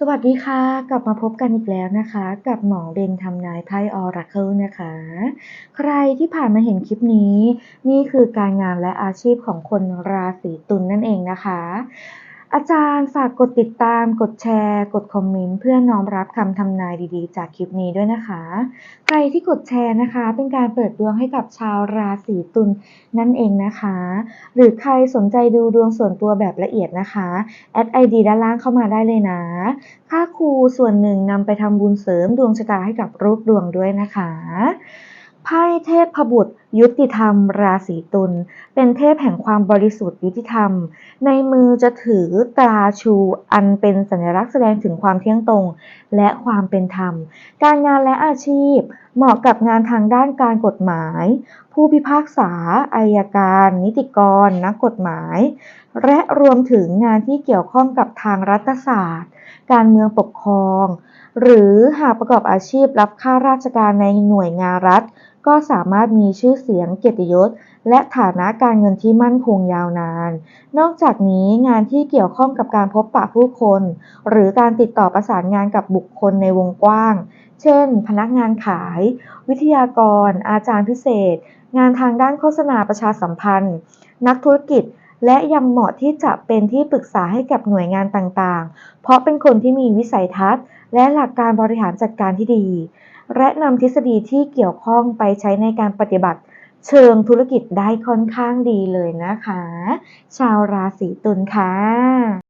สวัสดีค่ะ กลับมาพบกันอีกแล้วนะคะ กับหมอเบนทำนายไพ่ออราเคิลนะคะ ใครที่ผ่านมาเห็นคลิปนี้ นี่คือการงานและอาชีพของคนราศีตุลนนั่นเองนะคะ อาจารย์ฝากกดติดตาม กดแชร์ กดคอมเมนต์เพื่อน้อมรับคำทำนายดีๆ จากคลิปนี้ด้วยนะคะ ใครที่กดแชร์นะคะ เป็นการเปิดดวงให้กับชาวราศีตุลนั่นเองนะคะ หรือใครสนใจดูดวงส่วนตัวแบบละเอียดนะคะแอดไอดีด้านล่างเข้ามาได้เลยนะ ค่าครูส่วนหนึ่งนำไปทำบุญเสริมดวงชะตาให้กับรูปดวงด้วยนะคะ ไพ่เทพบุตร ยุติธรรม ราศีตุลเป็นเทพแห่งความบริสุทธิ์ยุติธรรม ในมือจะถือตราชูอันเป็นสัญลักษณ์แสดงถึงความเที่ยงตรง และความเป็นธรรม การงานและอาชีพ เหมาะกับงานทางด้านการกฎหมาย ผู้พิพากษา อายการ นิติกร นักกฎหมาย และรวมถึงงานที่เกี่ยวข้องกับทางรัฐศาสตร์ การเมืองปกครอง หรือหากประกอบอาชีพรับข้าราชการในหน่วยงานรัฐ ก็สามารถมีชื่อเสียงเกียรติยศ และฐานะการเงินที่มั่นคงยาวนาน นอกจากนี้งานที่เกี่ยวข้องกับการพบปะผู้คน หรือการติดต่อประสานงานกับบุคคลในวงกว้าง เช่น พนักงานขาย วิทยากร อาจารย์พิเศษ งานทางด้านโฆษณาประชาสัมพันธ์ นักธุรกิจ และยังเหมาะที่จะเป็นที่ปรึกษาให้กับหน่วยงานต่างๆ เพราะเป็นคนที่มีวิสัยทัศน์ และหลักการบริหารจัดการที่ดี และนำทฤษฎีที่เกี่ยวข้องไปใช้ในการปฏิบัติ เชิงธุรกิจได้ค่อนข้างดีเลยนะคะ ชาวราศีตุลค่ะ